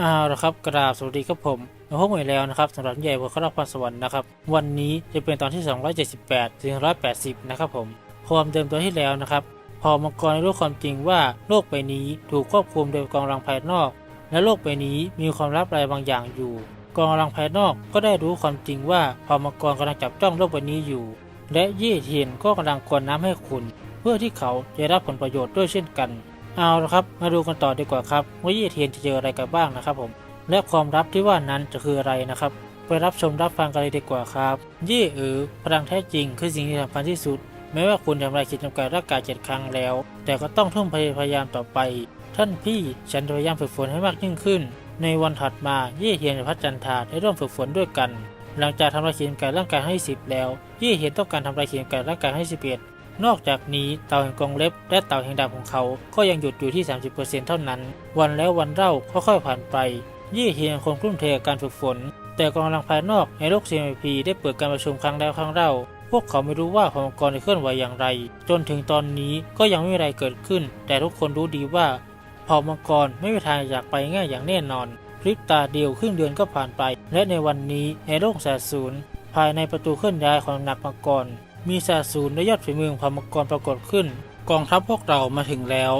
เอาละครับกราบสวัสดีครับผมมาพบกันอีกแล้วนะครับสำหรับใหญ่บนข้าราชสวรรค์นะครับวันนี้จะเป็นตอนที่ 278 ถึง 180 นะครับผมความเดิมตัวที่แล้วนะครับ พอมังกรได้รู้ความจริงว่าโลกใบนี้ถูกควบคุมโดยกองกำลังภายนอก และโลกใบนี้มีความลับอะไรบางอย่างอยู่ กองกำลังภายนอกก็ได้รู้ความจริงว่าพอมังกรกำลังจับจ้องโลกใบนี้อยู่ และเย่เทียนก็กำลังกวนน้ำให้คุณ เพื่อที่เขาจะได้รับผลประโยชน์ด้วยเช่นกัน เอาละครับ มาดูกันต่อดีกว่าครับว่าเย่เทียนจะเจออะไรกันบ้างนะครับผม และความลับที่ว่านั้นจะคืออะไรนะครับ ไปรับชมรับฟังกันเลยดีกว่าครับเย่เอ๋อพลังแท้จริงคือสิ่งที่สำคัญที่สุด แม้ว่าคุณทำลายขีดจำกัดร่างกายเจ็ดครั้งแล้ว แต่ก็ต้องทุ่มพยายามต่อไป ท่านพี่ฉันพยายามฝึกฝนให้มากยิ่งขึ้น ในวันถัดมาเย่เฮียนกับพระจันทาได้ร่วมฝึกฝนด้วยกัน หลังจากทำลายขีดจำกัดร่างกายให้สิบแล้วเย่เฮียนต้องการทำลายขีดจำกัดร่างกายให้สิบเอ็ด นอกจากนี้เต่าแห่งกรงเล็บ และเต่าแห่งดาบของเขา ก็ยังหยุดอยู่ที่ 30%เท่านั้น วันแล้ววันเล่าค่อยๆผ่านไป ยี่เฮียงคงกลุ้มเทกับการฝึกฝน แต่กองกำลังภายนอกในโลก CMP ได้เปิดการประชุมครั้งแล้วครั้งเล่าพวกเขาไม่รู้ว่าพมังกรจะเคลื่อนไหวอย่างไร จนถึงตอนนี้ก็ยังไม่มีอะไรเกิดขึ้น แต่ทุกคนรู้ดีว่าเผ่ามังกรไม่มีทางอยากไปง่ายอย่างแน่นอนพริบตาเดียวครึ่งเดือนก็ผ่านไป และในวันนี้ในโลกแสนศูนย์ภายในประตูเคลื่อนย้ายของหนักมังกร มีแสนศูนและยอดฝีมือของพมังกรปรากฏขึ้น กองทัพพวกเรามาถึงแล้ว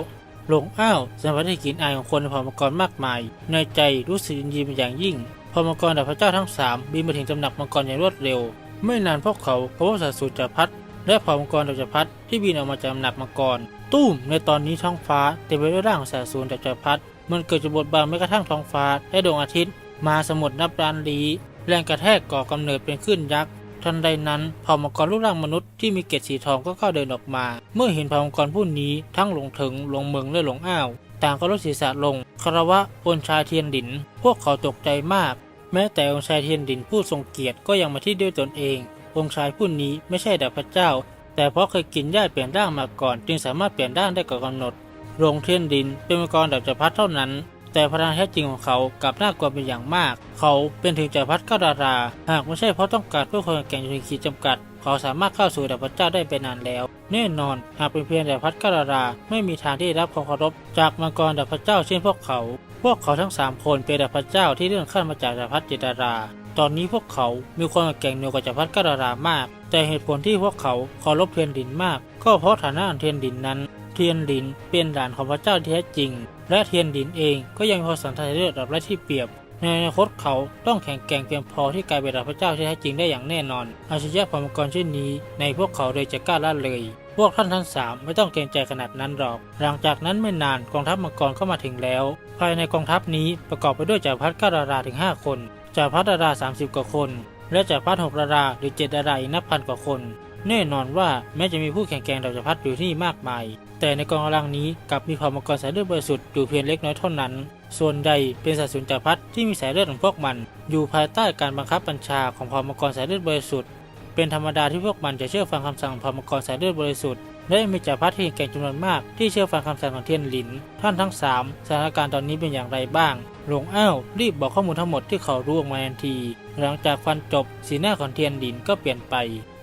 หลงอ้าวสัมผัสได้กลิ่นอายของคนในเผ่ามังกรมากมาย ในใจรู้สึกยินดีเป็นอย่างยิ่งเผ่ามังกรดาบพระเจ้าทั้งสามบินมาถึงตำหนักมังกรอย่างรวดเร็ว ไม่นานพวกเขาพบว่าสัตว์สูญจักรพัดและเผ่ามังกรจักรพัดที่บินออกมาจากตำหนักมังกรตุ้มในตอนนี้ท้องฟ้าเต็มไปด้วยร่างของสัตว์สูญจากจักรพัดมันเกิดจะบดบังแม้กระทั่งท้องฟ้าและดวงอาทิตย์ มาสมุทรนับล้านลี้แรงกระแทกก่อกำเนิดเป็นคลื่นยักษ์ ทันใดนั้นเผ่ามังกรรูปร่างมนุษย์ที่มีเกล็ดสีทองก็เข้าเดินออกมา เมื่อเห็นเผ่ามังกรผู้นี้ทั้งหลงถึงหลงเมืองและหลงอ้าว ต่างก็ลดศีรษะลงคารวะองคชายเทียนดิน พวกเขาตกใจมาก แม้แต่องค์ชายเทียนดินผู้ทรงเกียรติก็ยังมาที่ด้วยตนเอง องค์ชายผู้นี้ไม่ใช่ดาบพระเจ้า แต่เพราะเคยกินหญ้าเปลี่ยนร่างมาก่อน จึงสามารถเปลี่ยนร่างได้ก่อนกำหนดโรงเทียนดินเป็นมังกรดับจักรพรรดิเท่านั้น แต่พลังแท้จริงของเขากลับน่ากลัวเป็นอย่างมาก เขาเป็นถึงจักรพรรดิก้าดารา หากไม่ใช่เพราะต้องการเพื่อความแข่งจนขีดจำกัด เขาสามารถเข้าสู่ดับพระเจ้าได้เป็นนานแล้ว แน่นอน หากเป็นเพียงจักรพรรดิก้าดารา ไม่มีทางที่ได้รับความเคารพจากมังกรดับพระเจ้าเช่นพวกเขา พวกเขาทั้งสามคนเป็นดับพระเจ้าที่เลื่อนขั้นมาจากจักรพรรดิเจดารา ตอนนี้พวกเขามีความแข่งเหนือกว่าจักรพรรดิก้าดารามาก แต่เหตุผลที่พวกเขาเคารพเทียนดินมาก ก็เพราะฐานะเทียนดินนั้น เทียนดินเป็นหลานของพระเจ้าที่แท้จริง และเทียนดินเองก็ยังมีความสัมพันธ์เลือดแบบไร้ที่เปรียบ ในอนาคตเขาต้องแข่งแกร่งเพียงพอที่กลายเป็นพระเจ้าที่แท้จริงได้อย่างแน่นอน อาชญะพรมกรเช่นนี้ ในพวกเขาเลยจะกล้าละเลย พวกท่านทั้งสามไม่ต้องเกรงใจขนาดนั้นหรอก หลังจากนั้นไม่นานกองทัพมังกรก็มาถึงแล้ว ภายในกองทัพนี้ประกอบไปด้วยจักพรรดิเก้าดาราถึง 5 คนจักพรรดิดารา 30 กว่าคน และจักพรรดิหกดาราหรือเจ็ดดาราอีกนับพันกว่าคน แน่นอนว่าแม้จะมีผู้แข่งแกร่งดับจักพรรดิอยู่ที่มากมาย แต่ในกองกำลังนี้กลับมีเผ่ามังกรสายเลือดบริสุทธิ์อยู่เพียงเล็กน้อยเท่านั้น ส่วนใหญ่เป็นสัตว์สูญจักรพรรดิที่มีสายเลือดของพวกมัน อยู่ภายใต้การบังคับบัญชาของเผ่ามังกรสายเลือดบริสุทธิ์ เป็นธรรมดาที่พวกมันจะเชื่อฟังคำสั่งของเผ่ามังกรสายเลือดบริสุทธิ์ และมีจักรพรรดิที่แก่งจำนวนมากที่เชื่อฟังคำสั่งของเทียนหลิน ท่านทั้งสามสถานการณ์ตอนนี้เป็นอย่างไรบ้าง หลงอ้าวรีบบอกข้อมูลทั้งหมดที่เขารู้ออกมาทันที หลังจากฟันจบ สีหน้าของเทียนหลินก็เปลี่ยนไป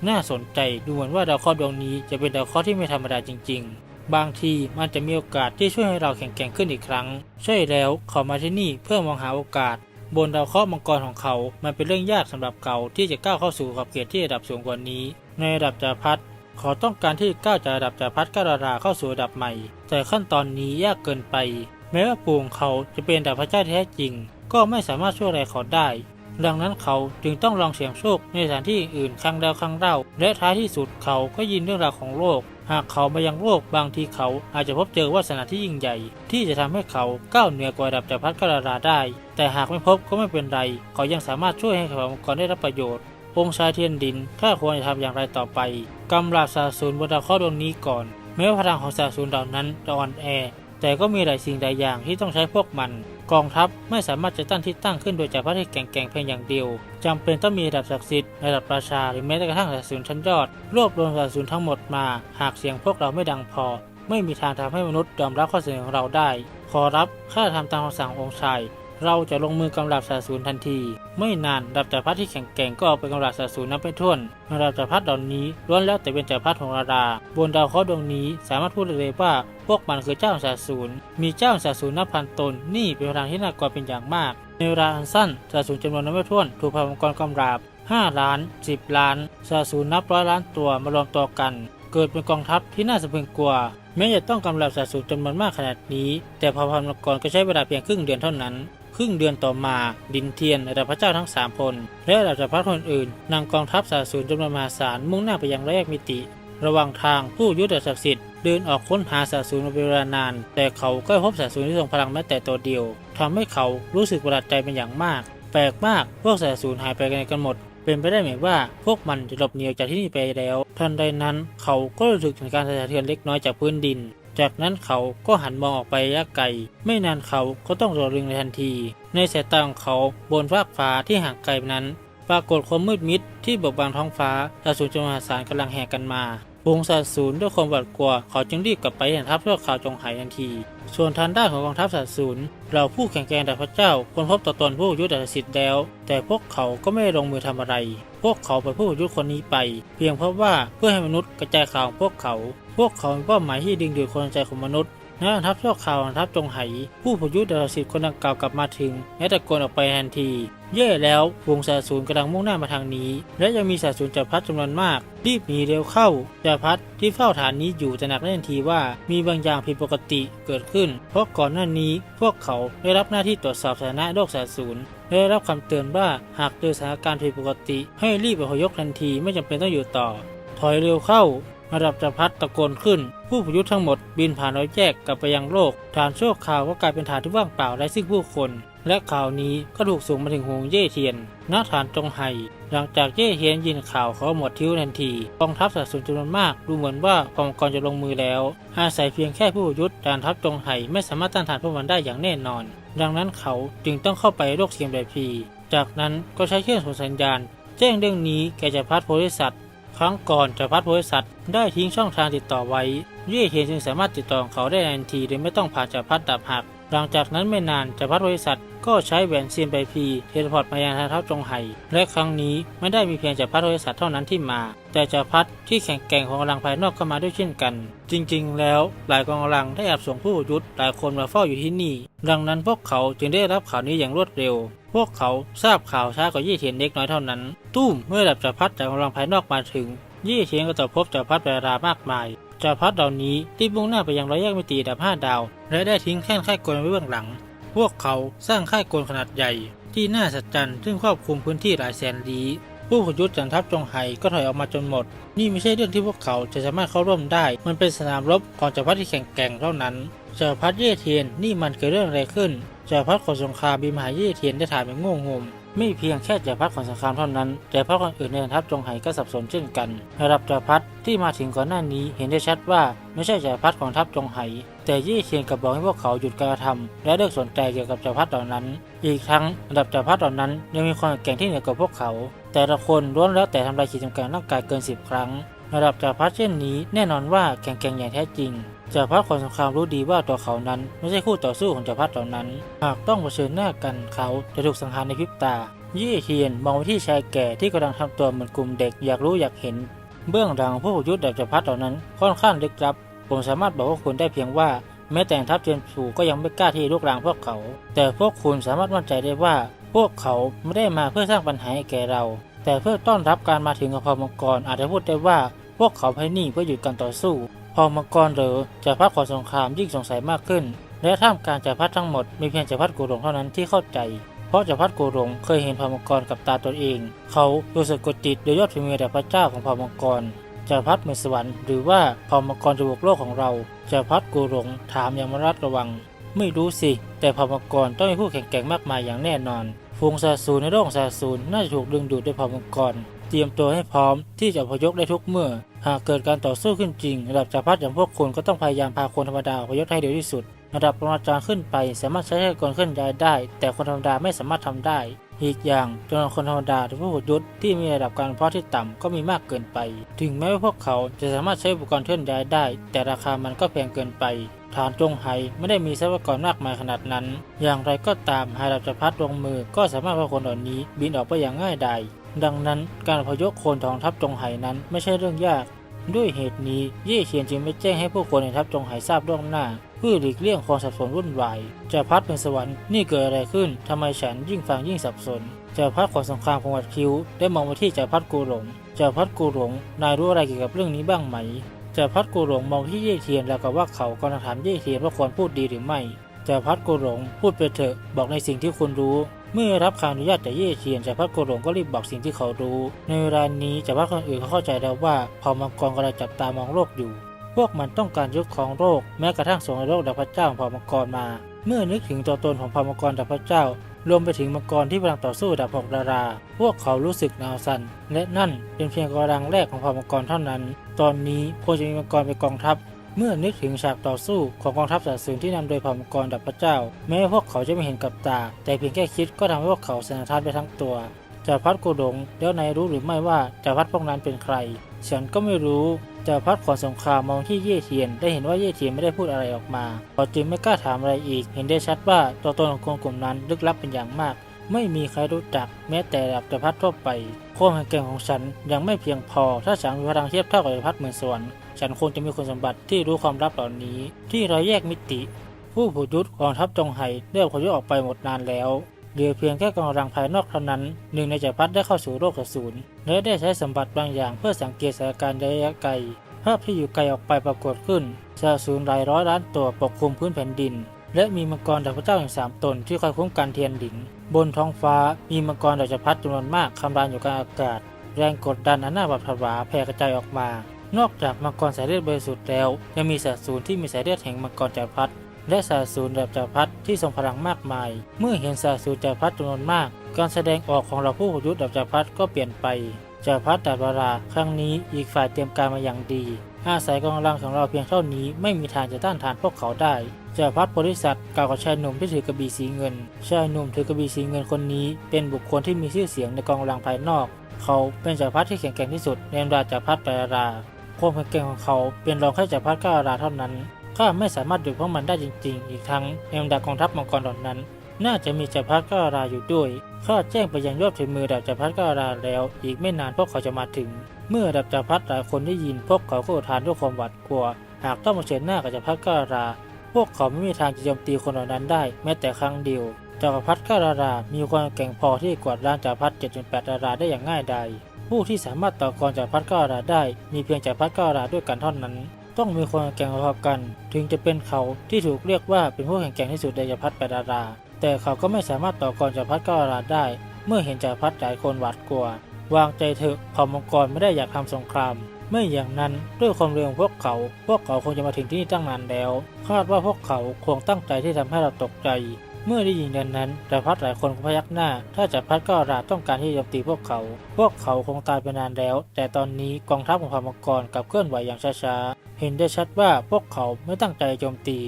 น่าสนใจดูเหมือนว่าดาวเคราะห์ดวงนี้จะเป็นดาวเคราะห์ที่ไม่ธรรมดาจริง ๆ บางทีมันจะมีโอกาสที่ช่วยให้เราแข็งแกร่งขึ้นอีกครั้ง ใช่แล้วเขามาที่นี่เพื่อมองหาโอกาส บนดาวเคราะห์มังกรของเขา มันเป็นเรื่องยากสำหรับเขาที่จะก้าวเข้าสู่ขอบเขตที่ระดับสูงกว่านี้ ในระดับจักรพรรดิเขาต้องการที่ก้าวจากระดับจักรพรรดิก้าวดาราเข้าสู่ระดับใหม่ แต่ขั้นตอนนี้ยากเกินไป แม้ว่าปู่ของเขาจะเป็นดาบพระเจ้าแท้จริง ก็ไม่สามารถช่วยอะไรเขาได้ดังนั้นเขาจึงต้องลองเสี่ยงโชคในสถานที่อื่นครั้งแล้วครั้งเล่าและท้ายที่สุดเขาก็ยินเรื่องราวของโลก หากเขามายังโลกบางทีเขาอาจจะพบเจอวาสนาที่ยิ่งใหญ่ ที่จะทำให้เขาก้าวเหนือกว่าระดับจักรพรรดิกราราได้ แต่หากไม่พบก็ไม่เป็นไร เขายังสามารถช่วยให้เผ่ามังกรได้รับประโยชน์ องค์ชายเทียนดินข้าควรจะทำอย่างไรต่อไปกำราบสาสูนบนดาวเคราะห์ดวงนี้ก่อน แม้ว่าพลังของสาสูนเหล่านั้นจะอ่อนแอ แต่ก็มีหลายสิ่งหลายอย่างที่ต้องใช้พวกมัน กองทัพไม่สามารถจะตั้งที่ตั้งขึ้นโดยจากพระที่แก่งๆเพียงอย่างเดียวจำเป็นต้องมีระดับศักดิ์สิทธิ์ระดับปราชาหรือแม้กระทั่งสาสูนชั้นยอด รวบรวมสาสูนทั้งหมดมา หากเสียงพวกเราไม่ดังพอ ไม่มีทางทำให้มนุษย์ยอมรับข้อเสนอของเราได้ ขอรับข้าทำตามคำสั่งองค์ชายเราจะลงมือกำราบสาสูนทันที ไม่นานดับจักรพรรดิที่แข็งแกร่งก็เอาไปกำราบสาสูนนับไปถ้วนดับจักรพรรดิเหล่านี้ล้วนแล้วแต่เป็นจักรพรรดิของราดา บนดาวเคราะห์ดวงนี้สามารถพูดได้เลยว่า พวกมันคือเจ้าสาสูรมีเจ้าสาสูรนับพันตน นี่เป็นพลังที่น่ากลัวเป็นอย่างมาก ในเวลาอันสั้นสาสูรจำนวนนับไม่ถ้วนถูกพลังมังกรกำราบ 5 ล้าน 10 ล้านสาสูรนับร้อยล้านตัวมารวมตัวกัน เกิดเป็นกองทัพที่น่าสะพรึงกลัว แม้จะต้องกำราบสาสูรจำนวนมากขนาดนี้ แต่พอพันมังกรก็ใช้เวลาเพียงครึ่งเดือนเท่านั้น ครึ่งเดือนต่อมา ดินเทียนระดับพระเจ้าทั้งสามพลและระดับพรรดิคนอื่นนำกองทัพสาสูรจำนวนมหาศาลมุ่งหน้าไปยังแรกมิติ ระหว่างทางผู้ยุทธศักดิ์สิทธิ์เดินออกค้นหาสาสูรมาเป็นเวลานาน แต่เขาก็พบสาสูรที่ทรงพลังแม้แต่ตัวเดียวทำให้เขารู้สึกประหลาดใจเป็นอย่างมาก แปลกมากพวกสาสูรหายไปกันกันหมด เป็นไปได้ไหมว่าพวกมันจะหลบหนีออกจากที่นี่ไปแล้ว ทันใดนั้นเขาก็รู้สึกถึงการสะเทือนเล็กน้อยจากพื้นดิน จากนั้นเขาก็หันมองออกไประยะไกล ไม่นานเขาก็ต้องรอรึงในทันที ในสายตาของเขาบนฟากฟ้าที่ห่างไกลนั้น ปรากฏความมืดมิดที่บกบังท้องฟ้าสาสูรจำนวนมหาศาลกำลังแห่กันมาวงสาสูรด้วยความหวาดกลัวเขาจึงรีบกลับไปยังทัพชั่วข่าวจงหายทันที ส่วนทางด้านของกองทัพสาสูรเราผู้แข่งแกร่งดับพระเจ้าควรพบต่อตนผู้ยุทธศิษย์แล้ว แต่พวกเขาก็ไม่ลงมือทำอะไร พวกเขาปล่อยผู้ยุทธคนนี้ไป เพียงเพราะว่าเพื่อให้มนุษย์กระจายข่าวของพวกเขา พวกเขามีเป้าหมายที่ดึงดูดคนใจของมนุษย์ นักทัพชั่วข่าวทัพจงไห ผู้พยุทธดาสิทธิ์คนดังกล่าวกลับมาถึงและตะโกนออกไปทันที เย่แล้ววงสาสูรกำลังมุ่งหน้ามาทางนี้ และยังมีสาสูรจักรพรรดิจำนวนมาก รีบหนีเร็วเข้าจักรพรรดิที่เฝ้าฐานนี้อยู่จะหนักแน่นทีว่ามีบางอย่างผิดปกติเกิดขึ้น เพราะก่อนหน้านี้พวกเขาได้รับหน้าที่ตรวจสอบสถานะโรคสาสูรและได้รับคำเตือนว่าหากเจอสถานการณ์ผิดปกติ ให้รีบอพยพทันทีไม่จำเป็นต้องอยู่ต่อ ถอยเร็วเข้า ระดับจักรพรรดิตะโกนขึ้น ผู้พยุทธ์ทั้งหมดบินผ่านรอยแยกกลับไปยังโลก ฐานโชั่าวก็กลายเป็นฐานที่ว่างเปล่าไร้ซึ่งผู้คน และข่าวนี้ก็ถูกส่งมาถึงหงเย่เทียนณฐานจงไห่หลังจากเย่เทียนยินข่าวเขาหมดทิ้วทันทีกองทัพสะสมจำนวนมากดูเหมือนว่ากองกรจะลงมือแล้ว อาศัยเพียงแค่ผู้ยุทธ์ฐานทัพจงไห่ไม่สามารถต้านทานพวกมันได้อย่างแน่นอน ดังนั้นเขาจึงต้องเข้าไปโลกเทียมไดพี จากนั้นก็ใช้เครื่องส่งสัญญาณ แจ้งเรื่องนี้แก่จักรพรรดิโพธิสัตว์ ครั้งก่อนจักรพรรดิโพธิสัตว์ได้ทิ้งช่องทางติดต่อไว้เย่เทียนจึงสามารถติดต่อเขาได้ทันทีโดยไม่ต้องผ่านจักรพรรดิดับหัก หลังจากนั้นไม่นานจักรพรรดิโพธิสัตว์ก็ใช้แหวนเซียนไปพีเทเลพอร์ตมายังทางเท้าจงไห่และครั้งนี้ไม่ได้มีเพียงจักรพรรดิโพธิสัตว์เท่านั้นที่มา แต่จักรพรรดิที่แข็งแกร่งของกำลังภายนอกก็มาด้วยเช่นกัน จริงๆ แล้วหลายกองกำลังได้แอบส่งผู้ยุทธหลายคนมาเฝ้าอยู่ที่นี่ ดังนั้นพวกเขาจึงได้รับข่าวนี้อย่างรวดเร็ว พวกเขาทราบข่าวช้ากว่ายี่เทียนเล็กน้อยเท่านั้น ตุ้มเมื่อดับจักรพรรดิจากกำลังภายนอกมาถึง ยี่เทียนก็จะพบจักรพรรดิเวลามากมายจักรพรรดิเหล่านี้ที่มุ่งหน้าไปยังร้อยแยกมิติดับห้าดาว และได้ทิ้งแค่นค่ายกลไว้เบื้องหลัง พวกเขาสร้างค่ายกลขนาดใหญ่ ที่น่าสัจจันซึ่งครอบคลุมพื้นที่หลายแสนลี้ผู้พยุทธ์จันทัพจงไห่ก็ถอยออกมาจนหมด นี่ไม่ใช่เรื่องที่พวกเขาจะสามารถเข้าร่วมได้ มันเป็นสนามรบของจักรพรรดิที่แข็งแกร่งเท่านั้นจักรพรรดิเย่เทียนนี่มันเกิดเรื่องอะไรขึ้น จักรพรรดิขนสงครามบิมหาเย่เทียนได้ถามอย่างงงงๆไม่เพียงแค่จักรพรรดิขนสงครามเท่านั้น แต่พรรดิคนอื่นในทัพจงไห่ก็สับสนเช่นกัน ระดับจักรพรรดิที่มาถึงก่อนหน้านี้เห็นได้ชัดว่าไม่ใช่จักรพรรดิของทัพจงไห่แต่เย่เทียนกับบอกให้พวกเขาหยุดการกระทำและเลิกสนใจเกี่ยวกับจักรพรรดิเหล่านั้น อีกทั้งระดับจักรพรรดิเหล่านั้นยังมีความแข็งแกร่งที่เหนือกว่าพวกเขา แต่ละคนล้วนแล้วแต่ทำลายขีดจำกัดร่างกายเกินสิบครั้ง ระดับจักรพรรดิเช่นนี้แน่นอนว่าแข็งแกร่งอย่างแท้จริง จักรพรรดิคนสงครามรู้ดีว่าตัวเขานั้นไม่ใช่คู่ต่อสู้ของจักรพรรดิเหล่านั้น หากต้องเผชิญหน้ากันเขาจะถูกสังหารในพริบตา ยี่เทียนมองไปที่ชายแก่ที่กำลังทำตัวเหมือนกลุ่มเด็กอยากรู้อยากเห็น เบื้องหลังผู้ยุทธ์ดับจักรพรรดิเหล่านั้นค่อนข้างลึกลับ ผมสามารถบอกพวกคุณได้เพียงว่าแม้แต่ทัพเทียนผูก็ยังไม่กล้าที่ลุกรานพวกเขา แต่พวกคุณสามารถมั่นใจได้ว่า พวกเขาไม่ได้มาเพื่อสร้างปัญหาให้แก่เรา แต่เพื่อต้อนรับการมาถึงของพมังกรอาจจะพูดได้ว่าพวกเขาภายนี่เพื่อหยุดการต่อสู้ พอมังกรเหรือจะพักขอสงครามยิ่งสงสัยมากขึ้น และท่ามกลางจักรพรรดิทั้งหมดมีเพียงจักรพรรดิกูหลงเท่านั้นที่เข้าใจ เพราะจักรพรรดิกูหลงเคยเห็นพอมังกรกับตาตนเอง เขารู้สึกกดติดโดยยอดฝีมือแด่พระเจ้าของพอมังกรจักรพรรดิเมืองสวรรค์หรือว่าพอมังกรจะบุกโลกของเราจักรพรรดิกูหลงถามอย่างระมัดระวัง ไม่รู้สิ แต่พอมังกรต้องมีผู้แข็งแกร่งมากมายอย่างแน่นอนฝูงซาสูนในโลกซาสูนน่าจะถูกดึงดูดด้วยพอมังกร เตรียมตัวให้พร้อมที่จะพยพได้ทุกเมื่อ หากเกิดการต่อสู้ขึ้นจริงระดับจักรพรรดิอย่างพวกคุณก็ต้องพยายามพาคนธรรมดาอพยพให้เร็วที่สุด ระดับปรมาจารย์ขึ้นไปสามารถใช้ให้กลเคลื่อนย้ายได้ แต่คนธรรมดาไม่สามารถทำได้ อีกอย่างจำนวนคนธรรมดาหรือผู้ยุทธที่มีระดับการเพาะที่ต่ำก็มีมากเกินไป ถึงแม้ว่าพวกเขาจะสามารถใช้อุปกรณ์เคลื่อนย้ายได้ แต่ราคามันก็แพงเกินไปฐานจงไห่ไม่ได้มีทรัพยากรมากมายขนาดนั้น อย่างไรก็ตามหากเราจะพัดลงมือก็สามารถพาคนเหล่านี้บินออกไปอย่างง่ายดาย ดังนั้นการพยพคนของทัพจงไห่นั้นไม่ใช่เรื่องยาก ด้วยเหตุนี้เย่เทียนจึงไม่แจ้งให้ผู้คนในทัพจงไหายทราบล่วงหน้า เพื่อหลีกเลี่ยงความสับสนวุ่นวายจะพัดเป็นสวรรค์นี่เกิดอะไรขึ้นทำไมฉันยิ่งฟังยิ่งสับสนจะพัดขอสงครามของวัดคิวได้มองมาที่จะพัดกูหลงจะพัดกูหลงนายรู้อะไรเกี่ยวกับเรื่องนี้บ้างไหมจะพัดกูหลงมองที่เย่เทียนแล้วก็ว่าเขากำลังถามเย่เทียนว่าควรพูดดีหรือไม่จะพัดกูหลงพูดไปเถอะบอกในสิ่งที่คุณรู้ เมื่อรับคำอนุญาตจากเย่เทียนจากพัดโกหลงก็รีบบอกสิ่งที่เขารู้ ในเวลานี้จากพัดคนอื่นเขาเข้าใจแล้วว่าเผ่ามังกรกำลังจับตามองโลกอยู่ พวกมันต้องการยึดครองโลกแม้กระทั่งส่งโลกดับพระเจ้าของเผ่ามังกรมา เมื่อนึกถึงตัวตนของเผ่ามังกรดับพระเจ้ารวมไปถึงมังกรที่กำลังต่อสู้ดับหกดารา พวกเขารู้สึกหนาวสั่น และนั่นเป็นเพียงกำลังแรกของเผ่ามังกรเท่านั้น ตอนนี้ควรจะมีมังกรเป็นกองทัพ เมื่อนึกถึงฉากต่อสู้ของกองทัพสาสูรที่นำโดยเผ่ามังกรดับพระเจ้า แม้พวกเขาจะไม่เห็นกับตา แต่เพียงแค่คิดก็ทำให้พวกเขาสนทานไปทั้งตัวจ่าพัดโกดงแล้วนายรู้หรือไม่ว่าจ่าพัดพวกนั้นเป็นใคร ฉันก็ไม่รู้จ่าพัดขอนสงครามมองที่เย่เทียน ได้เห็นว่าเย่เทียนไม่ได้พูดอะไรออกมาเขาจึงไม่กล้าถามอะไรอีก เห็นได้ชัดว่าตัวตนของคนกลุ่มนั้นลึกลับเป็นอย่างมาก ไม่มีใครรู้จัก แม้แต่ดับจ่าพัดทั่วไปความแข็งแกร่งของฉันยังไม่เพียงพอ ถ้าฉันมีพลังเทียบเท่ากับจ่าพัดเหมือนสวรรค์ ฉันคงจะมีคุณสมบัติที่รู้ความลับเหล่านี้ ที่เราแยกมิติ ผู้ผูกยุทธกองทัพจงไห่ได้อพยพออกไปหมดนานแล้วเหลือเพียงแค่กองกำลังภายนอกเท่านั้น หนึ่งในจักรพรรดิได้เข้าสู่โลกอสูรและได้ใช้สมบัติบางอย่างเพื่อสังเกตสถานการณ์ระยะไกล ภาพที่อยู่ไกลออกไปปรากฏขึ้นสาสูรหลายร้อยล้านตัวปกคลุมพื้นแผ่นดิน และมีมังกรดาวพระเจ้าอย่างสามตนที่คอยคุ้มกันเทียนหลิง บนท้องฟ้ามีมังกรดาวจักรพรรดิจำนวนมากคำรามอยู่กลางอากาศ แรงกดดันอันน่าหวาดผวาแผ่กระจายออกมา นอกจากมังกรสายเลือดบริสุทธิ์แล้ว ยังมีสาสูรที่มีสายเลือดแห่งมังกรจักรพรรดิและสาสูรแบบจักรพรรดิที่ทรงพลังมากมาย เมื่อเห็นสาสูรจักรพรรดิจำนวนมาก การแสดงออกของเราผู้ยุทธดับจักรพรรดิก็เปลี่ยนไปจักรพรรดิดาบวราครั้งนี้อีกฝ่ายเตรียมการมาอย่างดี อาศัยกำลังของเราเพียงเท่านี้ไม่มีทางจะต้านทานพวกเขาได้จักรพรรดิบริษัทกล่าวกับชายหนุ่มที่ถือกระบี่สีเงิน ชายหนุ่มถือกระบี่สีเงินคนนี้ เป็นบุคคลที่มีชื่อเสียงในกองกำลังภายนอก เขาเป็นจักรพรรดิที่แข็งแกร่งที่สุดในบรรดาจักรพรรดิแปดรา ความแข็งแกร่งของเขาเป็นรองแค่จักรพรรดิก้าราเท่านั้นข้าไม่สามารถหยุดพวกมันได้จริง ๆ อีกทั้งในบรรดากองทัพมังกรเหล่านั้น น่าจะมีจักรพรรดิก้าราอยู่ด้วยข้าแจ้งไปยังยอดฝีมือดับจักรพรรดิก้าราแล้ว อีกไม่นานพวกเขาจะมาถึง เมื่อดับจักรพรรดิหลายคนได้ยิน พวกเขาก็อุทานด้วยความหวาดกลัว หากต้องมาเผชิญหน้ากับจักรพรรดิก้ารา พวกเขาไม่มีทางจะโจมตีคนเหล่านั้นได้ แม้แต่ครั้งเดียวจักรพรรดิก้ารา มีความแกร่งพอที่กวาดล้างจักรพรรดิเจ็ดจนแปดดาราได้อย่างง่ายดาย ผู้ที่สามารถต่อกรจากพรรดิเก้าราได้ มีเพียงจากพรรดิเก้าราด้วยกันเท่านั้น ต้องมีความแข่งพอๆกัน ถึงจะเป็นเขาที่ถูกเรียกว่าเป็นผู้แข็งแกร่งที่สุดในจักรพรรดิแปดดารา แต่เขาก็ไม่สามารถต่อกรจากพรรดิเก้าราได้ เมื่อเห็นจักรพรรดิหลายคนหวาดกลัว วางใจเถอะเผ่ามังกรไม่ได้อยากทำสงครามไม่อย่างนั้นด้วยความเร็วของพวกเขา พวกเขาคงจะมาถึงที่นี่ตั้งนานแล้ว คาดว่าพวกเขาคงตั้งใจที่ทำให้เราตกใจ เมื่อได้ยินดังนั้นจักรพรรดิหลายคนก็พยักหน้า ถ้าจักรพรรดิก็ราต้องการที่จะโจมตีพวกเขา พวกเขาคงตายไปนานแล้ว แต่ตอนนี้กองทัพของพามังกรกับเคลื่อนไหวอย่างช้าๆ เห็นได้ชัดว่าพวกเขาไม่ตั้งใจโจมตี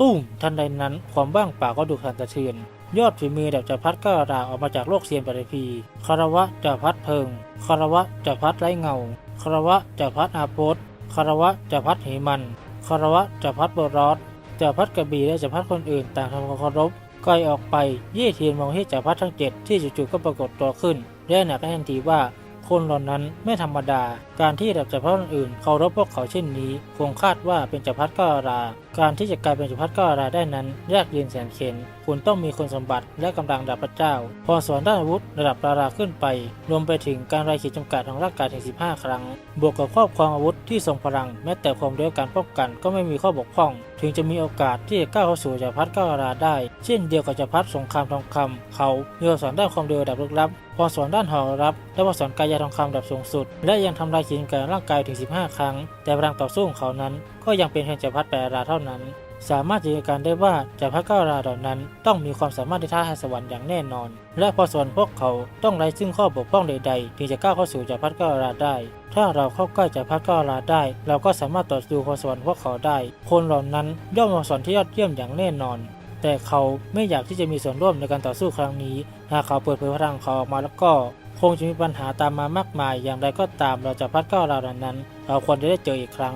ตุ้มทันใดนั้นความว่างเปล่าก็ดูสั่นสะเทือน ยอดฝีมือดับจักรพรรดิก็ราออกมาจากโลกเซียนปฐพีคารวะจักรพรรดิเพิงคารวะจักรพรรดิไร้เงาคารวะจักรพรรดิอาโพธคารวะจักรพรรดิเหมันคารวะจักรพรรดิบรอดจักรพรรดิกระบี่และจักรพรรดิคนอื่นต่างทำความเคารพ ไกลออกไปยี่เทียนมองที่จักรพรรดิทั้งเจ็ดที่จู่ๆก็ปรากฏตัวขึ้นและหนักทันทีว่าคนเหล่านั้นไม่ธรรมดา การที่ดับจักรพรรดิอื่นเคารพพวกเขาเช่นนี้ คงคาดว่าเป็นจักรพรรดิก้ารา การที่จะกลายเป็นจักรพรรดิก้าราได้นั้นยากเย็นแสนเข็น คุณต้องมีคุณสมบัติและกำลังดับพระเจ้าพอสอนด้านอาวุธระดับราราขึ้นไป รวมไปถึงการไรายขีดจำกัดของร่างกายถึง 15 ครั้ง บวกกับครอบครองอาวุธที่ทรงพลัง แม้แต่ความเร็วการป้องกันก็ไม่มีข้อบกพร่อง ถึงจะมีโอกาสที่จะก้าวเข้าสู่จักรพรรดิก้าราได้ เช่นเดียวกับจักรพรรดิสงครามทองคำเขามีความสอนด้านความเร็วระดับลึกลับพรสอนด้านหอรับและพรสอนกายทองคำระดับสูงสุด และยังทำลายขีดจำกัดร่างกายถึง 15 ครั้ง แต่พลังต่อสู้ของเขานั้น ก็ยังเป็นเพียงจักรพรรดิแปดราเท่านั้น สามารถจินตนาการได้ว่าจักรพรรดิเก้าราเหล่านั้น ต้องมีความสามารถที่ท้าทายสวรรค์อย่างแน่นอน และพอส่วนพวกเขาต้องไร้ซึ่งข้อบกพร่องใดๆ ถึงจะก้าวเข้าสู่จักรพรรดิเก้าราได้ ถ้าเราเข้าใกล้จักรพรรดิเก้าราได้ เราก็สามารถต่อสู้พรสวรรค์พวกเขาได้ คนเหล่านั้นย่อมมาสอนที่ยอดเยี่ยมอย่างแน่นอน แต่เขาไม่อยากที่จะมีส่วนร่วมในการต่อสู้ครั้งนี้ หากเขาเปิดเผยพลังเขาออกมาแล้วก็ คงจะมีปัญหาตามมามากมาย อย่างไรก็ตามเราจะพัดเก้าเราเหล่านั้น เราควรจะได้เจออีกครั้ง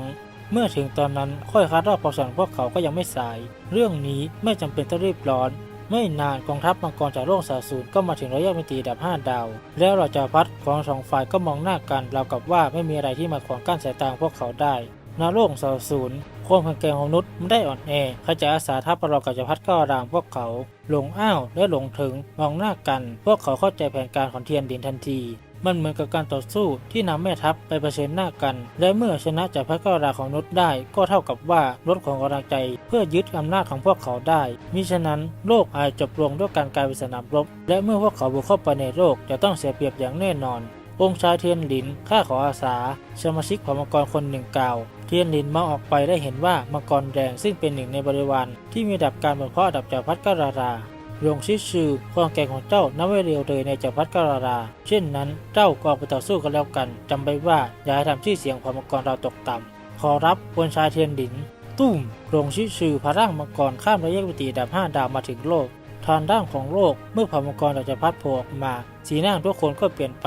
เมื่อถึงตอนนั้นค่อยคัดรอบพอสอนพวกเขาก็ยังไม่สาย เรื่องนี้ไม่จำเป็นต้องรีบร้อน ไม่นานกองทัพมังกรจากโลกสาสูรก็มาถึงระยะมิติดับ5ดาว แล้วเราจะพัดของสองฝ่ายก็มองหน้ากันราวกับว่าไม่มีอะไรที่มาขวางกั้นสายตาพวกเขาได้นาโลกสาสูรความแข็งแกร่งของมนุษย์ไม่ได้อ่อนแอเขาจะอาสาทัพประลองกับจักรพรรดิก้าวรามพวกเขาหลงอ้าวและหลงถึงมองหน้ากัน พวกเขาเข้าใจแผนการของเทียนดินทันที มันเหมือนกับการต่อสู้ที่นำแม่ทัพไปเผชิญหน้ากัน และเมื่อชนะจากพระก้าราของนุษได้ ก็เท่ากับว่าลดของกำลังใจ เพื่อยึดอำนาจของพวกเขาได้มิฉะนั้นโลกอาจจบลงด้วยการกลายเป็นสนามรบ และเมื่อพวกเขาบุกเข้าไปในโลกจะต้องเสียเปรียบอย่างแน่นอน องค์ชายเทียนหลินข้าขออาสาสมาชิกของมังกรคนหนึ่งกล่าว เทียนหลินมองออกไปได้เห็นว่ามังกรแดงซึ่งเป็นหนึ่งในบริวารที่มีดับการบ่มเพาะดับจากพัดกรารา หลวงชิชื่อความแก่งของเจ้านับไม่เร็วเลยในจักรพรรดิกราราเช่นนั้นเจ้าก็ไปต่อสู้กันแล้วกันจำไว้ว่าอย่าให้ทำชื่อเสียงของมังกรเราตกต่ำขอรับวนชายเทียนดินตุ้มหลวงชิชื่อพระร่างมังกรข้ามระยะวิตีดับห้าดาวมาถึงโลกทางด้านของโลกเมื่อเผ่ามังกรเราจะพัดโผล่ออกมา สีหน้าทุกคนก็เปลี่ยนไป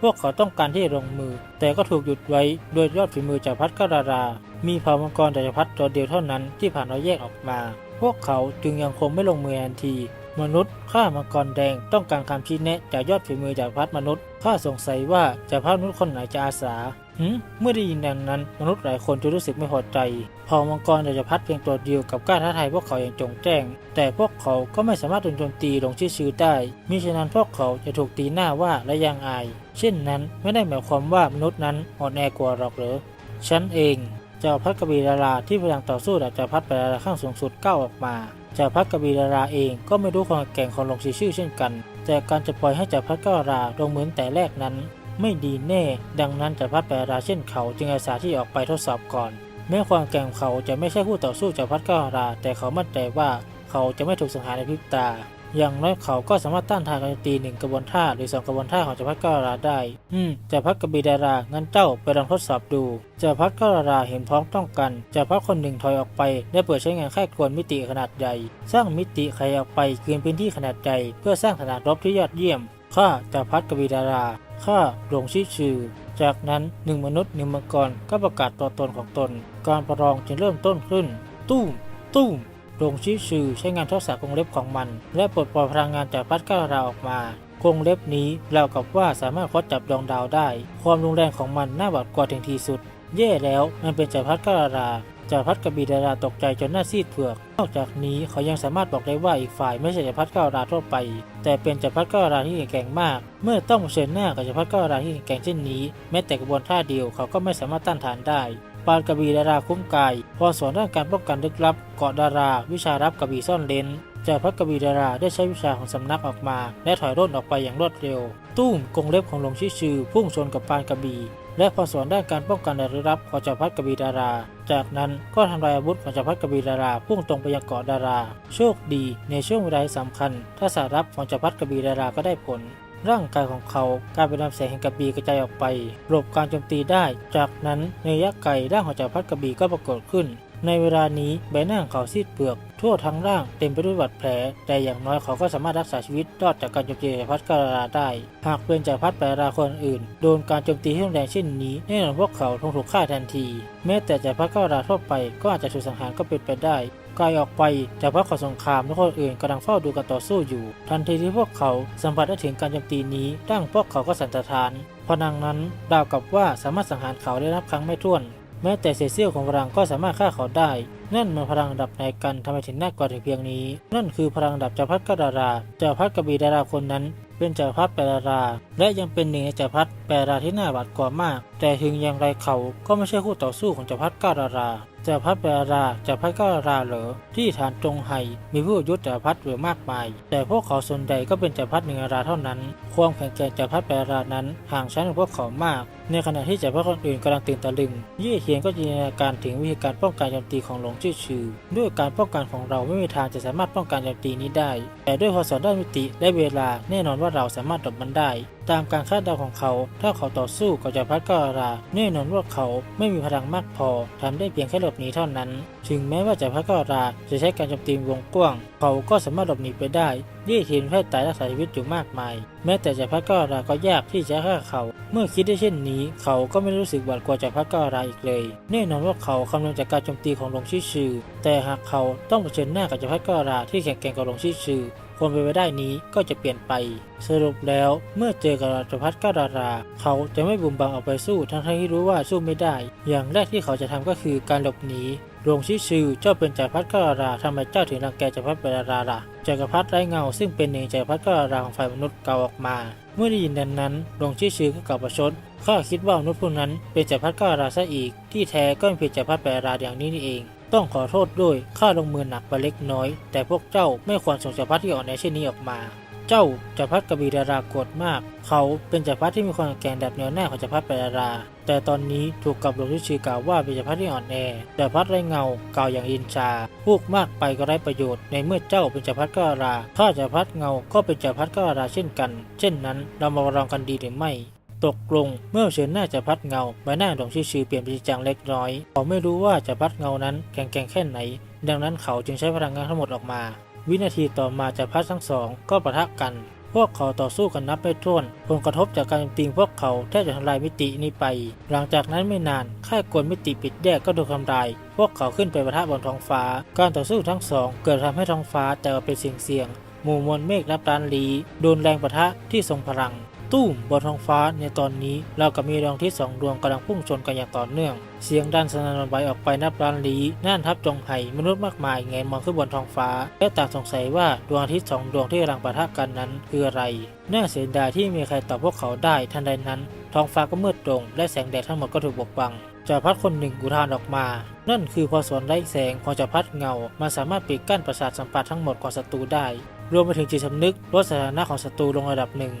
พวกเขาต้องการที่ลงมือ แต่ก็ถูกหยุดไว้โดยยอดฝีมือจากพัดกรารา มีเผ่ามังกรจักรพรรดิตัวเดียวเท่านั้นที่ผ่านเราแยกออกมา พวกเขาจึงยังคงไม่ลงมือทันที มนุษย์ฆ่ามังกรแดงต้องการคำชี้แนะจากยอดฝีมือจากพัดมนุษย์ข้าสงสัยว่าจะพัดมนุษย์คนไหนจะอาสาหืมเมื่อได้ยินดังนั้น มนุษย์หลายคนจะรู้สึกไม่พอใจเผ่ามังกรจะพัดเพียงตัวเดียวกับกล้าท้าทายพวกเขาอย่างจงแจ้ง แต่พวกเขาก็ไม่สามารถโดนโจมตีลงชื่อชื่อได้มิฉะนั้นพวกเขาจะถูกตีหน้าว่าและยังอาย เช่นนั้นไม่ได้หมายความว่ามนุษย์นั้นอ่อนแอกว่าหรอกหรือฉันเองเจ้าพัดกบีดาราที่พลังต่อสู้กับจ้าพัดไปราราขั้งสูงสุดก้าวออกมา จ่าพัดกบีดาราเองก็ไม่รู้ความแก่งของหลงซีชื่อเช่นกัน แต่การจะปล่อยให้จ่าพัดก้าราลงเหมือนแต่แรกนั้น ไม่ดีแน่ ดังนั้นจ่าพัดปราราเช่นเขาจึงอาสาที่ออกไปทดสอบก่อน แม้ความแก่งเขาจะไม่ใช่คู่ต่อสู้จ่าพัดก้าราแต่เขามั่นใจว่าเขาจะไม่ถูกสังหารในพริบตา อย่างน้อยเขาก็สามารถต้านทานการโจมตีหนึ่งกระบวนท่าหรือสองกระบวนท่าของจักรพรรดิก้าวราได้ อืมจักรพรรดิกบีดารางั้นเจ้าไปลองทดสอบดูจักรพรรดิก้าราเห็นพ้อมต้องกันจักรพรรดิคนหนึ่งถอยออกไปได้เปิดใช้งานค่ายกวนมิติขนาดใหญ่ สร้างมิติขยายออกไปเกินพื้นที่ขนาดใหญ่เพื่อสร้างขนาดรบที่ยอดเยี่ยมข้าจักรพรรดิกบีดาราข้าหลวงชิชื่อจากนั้นหนึ่งมนุษย์หนึ่งมังกรก็ประกาศตัวตนของตน การประลองจึงเริ่มต้นขึ้น ตุ้มตุ้ม โรงชี้ชื่อใช้งานทักษะกรงเล็บของมัน และปลดปล่อยพลังงานจากพัดก้าวราออกมากรงเล็บนี้เรากับว่าสามารถคดจับดวงดาวได้ ความรุนแรงของมันน่าหวาดกลัวถึงที่สุด แย่แล้วมันเป็นจากรพัดก้าวราจากรพัดกบีดาราตกใจจนหน้าซีดเผือก นอกจากนี้เขายังสามารถบอกได้ว่าอีกฝ่ายไม่ใช่จักรพัดก้าวราทั่วไป แต่เป็นจักรพัดก้าวราที่แข็งมาก เมื่อต้องเผชิญหน้ากับจักรพัดก้าวราที่แข็งเช่นนี้ แม้แต่กระบวนท่าเดียวเขาก็ไม่สามารถต้านทานได้ ปานกระบี่ดาราคุ้มกายพอสอนด้านการป้องกันลึกลับเกาะดารา วิชารับกระบี่ซ่อนเลนจากพระกระบี่ดาราได้ใช้วิชาของสำนักออกมา และถอยร่นออกไปอย่างรวดเร็ว ตุ้มกงเล็บของหลงชิชือพุ่งชนกับปานกระบี่และพอสอนด้านการป้องกันและลึกลับของจักรพรรดิกบีดารา จากนั้นก็ทำลายอาวุธของจักรพรรดิกบีดาราพุ่งตรงไปยังเกาะดารา โชคดีในช่วงเวลาสำคัญ ถ้าสารับของจักรพรรดิกบีดาราก็ได้ผล ร่างกายของเขากลายเป็นลำแสงแห่งกระบี่กระจายออกไปหลบการโจมตีได้ จากนั้นในระยะไกลร่างของจักรพรรดิกระบี่ก็ปรากฏขึ้น ในเวลานี้ใบหน้าของเขาซีดเปลือก ทั่วทั้งร่างเต็มไปด้วยบาดแผล แต่อย่างน้อยเขาก็สามารถรักษาชีวิตรอดจากการโจมตีจากพัดกราราได้ หากเป็นจากพัดแปราคนอื่น โดนการโจมตีที่รุนแรงเช่นนี้แน่นอนพวกเขาคงถูกฆ่าทันที แม้แต่จากพัดกราทั่วไปก็อาจจะถูกสังหารก็เป็นไปได้ ไกลออกไปจากพระขอสงครามและคนอื่นกำลังเฝ้าดูการต่อสู้อยู่ ทันทีที่พวกเขาสัมผัสได้ถึงการโจมตีนี้ร่างพวกเขาก็สันสะท้านพนังนั้นราวกับว่าสามารถสังหารเขาได้นับครั้งไม่ถ้วน แม้แต่เศษเสี้ยวของพลังก็สามารถฆ่าเขาได้ นั่นมันพลังดับไหนกันทำไมถึงน่ากลัวถึงเพียงนี้ นั่นคือพลังดับจักรพรรดิกดาราจักรพรรดิกบีดาราคนนั้น เป็นจักรพรรดิแปรารา และยังเป็นหนึ่งในจักรพรรดิแปราที่น่าหวาดกลัวมาก แต่ถึงอย่างไรเขาก็ไม่ใช่คู่ต่อสู้ของจักรพรรดิกดารา จักรพรรดิแปราราจักรพรรดิกดาราเหรอที่ฐานจงไห่มีผู้ยุทธจักรพรรดิเหลือมากมาย แต่พวกเขาส่วนใหญ่ก็เป็นจักรพรรดิหนึ่งราเท่านั้น ความแข็งแกร่งจักรพรรดิแปรารานั้นห่างชั้นของพวกเขามาก ในขณะที่จักรพรรดิคนอื่นกำลังตื่นตะลึง เย่เทียนก็จินตนาการถึงวิธีการป้องกันโจมตีของหลงชื่อชื่อด้วยการป้องกันของเราไม่มีทางจะสามารถป้องกันโจมตีนี้ได้ แต่ด้วยพอสอนด้านมิติและเวลาแน่นอนว่าเราสามารถหลบมันได้ตามการคาดเดาของเขา ถ้าเขาต่อสู้กับจักรพรรดิกราแน่นอนว่าเขาไม่มีพลังมากพอทำได้เพียงแค่หลบหนีเท่านั้น ถึงแม้ว่าจักรพรรดิกราจะใช้การโจมตีวงกว้าง เขาก็สามารถหลบหนีไปได้ยี่ทีมแพทย์ตายรักษาชีวิตอยู่มากมาย แม้แต่จักรพรรดิก้าวราก็ยากที่จะฆ่าเขา เมื่อคิดได้เช่นนี้ เขาก็ไม่รู้สึกหวาดกลัวจักรพรรดิก้าวราอีกเลย แน่นอนว่าเขาคำนึงจากการโจมตีของหลงชิชือแต่หากเขาต้องเผชิญหน้ากับจักรพรรดิกราที่แข็งแกร่งกว่าหลงชิชือ คนไปนไปได้นี้ก็จะเปลี่ยนไป สรุปแล้วเมื่อเจอกับราชพัฒก้าวรา เขาจะไม่บุ่มบังออกไปสู้ทั้งที่รู้ว่าสู้ไม่ได้ อย่างแรกที่เขาจะทำก็คือการหลบหนีหลวงชิชือเจ้าเป็นจักรพรรดิก้าราทำไมเจ้าถึงรังแกจักรพรรดิเปราราล่ะจักรพรรดิไร้เงาซึ่งเป็นหนึ่งจักรพรรดิก้าราของฝ่ายมนุษย์เก่าออกมา เมื่อได้ยินดังนั้นหลวงชิชือก็กล่าวประชดข้าคิดว่ามนุษย์พวกนั้นเป็นจักรพรรดิก้าราซะอีก ที่แท้ก็เป็นเพียงจักรพรรดิเปราราอย่างนี้นี่เอง ต้องขอโทษด้วยข้าลงมือหนักไปเล็กน้อย แต่พวกเจ้าไม่ควรส่งจักรพรรดิที่อ่อนแอเช่นนี้ออกมา เจ้าจักรพรรดิกบีดารากรธมาก เขาเป็นจักรพรรดิที่มีความแข็งแกร่งดับแนวหน้าของจักรพรรดิปรารา แต่ตอนนี้ถูกกับหลวงทิชีกล่าวว่าเป็นจักรพรรดิที่อ่อนแอจักรพรรดิไร้เงากล่าวอย่างอินชาพูดมากไปก็ไร้ประโยชน์ ในเมื่อเจ้าเป็นจักรพรรดิก้าราข้าจักรพรรดิเงาก็เป็นจักรพรรดิก้าราเช่นกัน เช่นนั้นเรามาลองกันดีหรือไม่ ตกลงเมื่อเชิญหน้าจักรพรรดิเงาใบหน้าของชื่อชือเปลี่ยนไปจางเล็กน้อย เขาไม่รู้ว่าจักรพรรดิเงานั้นแข็งแกร่งแค่ไหน ดังนั้นเขาจึงใช้พลังงานทั้งหมดออกมา วินาทีต่อมาจักรพรรดิทั้งสองก็ประทะกัน พวกเขาต่อสู้กันนับไม่ถ้วน ผลกระทบจากการตีพวกเขาแทบจะทำลายมิตินี้ไป หลังจากนั้นไม่นานค่ายกลมิติปิดแยกก็ถูกทำลาย พวกเขาขึ้นไปประทะบนท้องฟ้า การต่อสู้ทั้งสอง เกิดทำให้ท้องฟ้าแตกออกเป็นเสียงเสียงหมู่มวลเมฆนับล้านลี้โดนแรงประทะที่ทรงพลัง ตู้มบนท้องฟ้าในตอนนี้เรากับมีดวงอาที่สองดวงกำลังพุ่งชนกันอย่างต่อเนื่อง เสียงดันสนั่นหวั่นไหวออกไปนับล้านลี้น่านทับจงไห่มนุษย์มากมายแงนมองขึ้นบนท้องฟ้าและต่างสงสัยว่าดวงอาทิตย์สองดวงที่กำลังปะทะกันนั้นคืออะไรน่าเสียดายที่มีใครตอบพวกเขาได้ทันใดนั้น ท้องฟ้าก็มืดตรงและแสงแดดทั้งหมดก็ถูกบกบังจักรพรรดิคนหนึ่งอุทานออกมา นั่นคือพอสวนไร้แสงของจักรพรรดิเงา มันสามารถปิดกั้นประสาทสัมผัสทั้งหมดของศัตรูได้ รวมไปถึงจิตสำนึกลดสถานะของศัตรูลงระดับหนึ่ง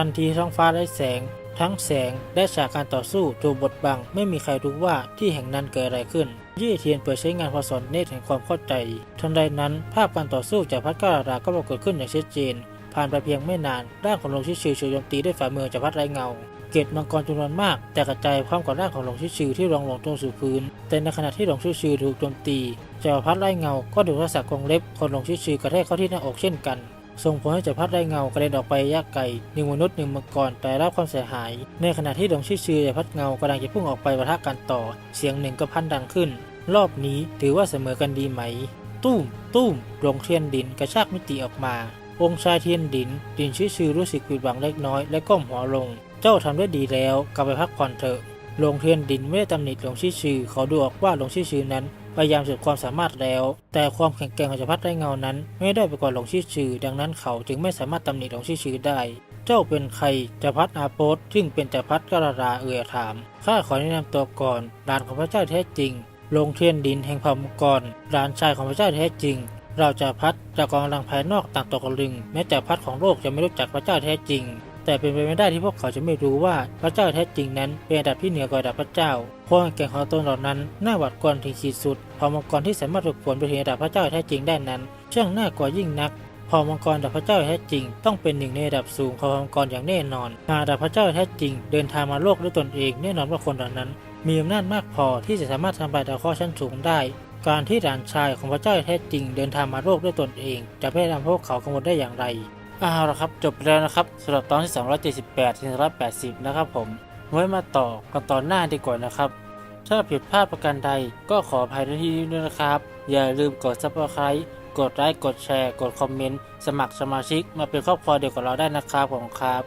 ทันทีท้องฟ้าไร้แสง ทั้งแสงและฉากการต่อสู้ถูกบดบัง ไม่มีใครรู้ว่าที่แห่งนั้นเกิดอะไรขึ้น ยี่เทียนเปิดใช้งานพอสอนเนตรแห่งความเข้าใจทันใดนั้นภาพการต่อสู้จากพัดก้าวราก็ปรากฏขึ้นอย่างชัดเจนผ่านไปเพียงไม่นานร่างของหลวงชิชือถูกโจมตีด้วยฝ่ามือจากพัดไรเงา เกตมังกรจำนวนมาก แต่กระจายพร้อมกับร่างของหลวงชิชือที่รองหลงตรงสู่พื้น แต่ในขณะที่หลวงชิชือถูกโจมตีจักพรรดิไรเงา ก็ถูกทักษะกรงเล็บของหลวงชิชือกระแทกเข้าที่หน้าอกเช่นกัน ส่งผลให้จักรพรรดิไรเงากระเด็นออกไประยะไกลหนึ่งมนุษย์หนึ่งมังกรแต่รับความเสียหาย ในขณะที่หลวงชิชือจักรพรรดิเงากำลังจะพุ่งออกไปปะทะกันต่อ เสียงหนึ่งก็พันดังขึ้น รอบนี้ถือว่าเสมอกันดีไหม ตุ้มตุ้มหลวงเทียนดินกระชากมิติออกมา องค์ชายเทียนดิน ดินชื่อชื่อรู้สึกผิดหวังเล็กน้อยและก้มหัวลง เจ้าทำได้ดีแล้วกลับไปพักผ่อนเถอะหลวงเทียนดินไม่ได้ตำหนิหลวงชื่อชื่อเขาดูออกว่าหลวงชื่อชื่อนั้น พยายามสุดความสามารถแล้ว แต่ความแข็งแกร่งของจักรพรรดิไรเงานั้น ไม่ได้ไปกว่าหลงชื่อชื่อดังนั้นเขาจึงไม่สามารถตำหนิหลงชื่อชื่อได้ เจ้าเป็นใครจักรพรรดิอาโปสซึ่งเป็นจักรพรรดิกราราเอ่ยถามข้าขอแนะนำตัวก่อนหลานของพระเจ้าแท้จริงลงเทียนดินแห่งเผ่ามังกรหลานชายของพระเจ้าแท้จริง เราจะพัดจากกองกำลังภายนอกต่างตกตะลึง แม้แต่พัดของโลกจะไม่รู้จักพระเจ้าแท้จริง แต่เป็นไปไม่ได้ที่พวกเขาจะไม่รู้ว่าพระเจ้าแท้จริงนั้นเป็นระดับที่เหนือกว่าระดับพระเจ้าความแกร่งของตนเหล่านั้นน่าหวาดกลัวถึงขีดสุดเผ่ามังกรที่สามารถฝึกฝนไปถึงระดับพระเจ้าแท้จริงได้นั้นช่างน่ากลัวยิ่งนักเผ่ามังกรดับพระเจ้าแท้จริง ต้องเป็นหนึ่งในระดับสูงของมังกรอย่างแน่นอนหากดับพระเจ้าแท้จริง เดินทางมาโลกด้วยตนเองแน่นอนว่าคนเหล่านั้น มีอำนาจมากพอที่จะสามารถทำลายดาวเคราะห์ชั้นสูงได้ การที่หลานชายของพระเจ้าแท้จริง เดินทางมาโลกด้วยตนเอง จะไม่ทำให้พวกเขากังวลได้อย่างไร อาละครับจบไปแล้วนะครับสำหรับตอนที่ 278ถึง280 นะครับผม ไว้มาต่อกันตอนหน้าดีกว่านะครับ ถ้าผิดพลาดประการใดก็ขออภัยในที่นี้ด้วยนะครับ อย่าลืมกด subscribe กดไลค์กดแชร์ กดคอมเมนต์ สมัครสมาชิก มาเป็นครอบครัวเดียวกับเราได้นะครับผมครับ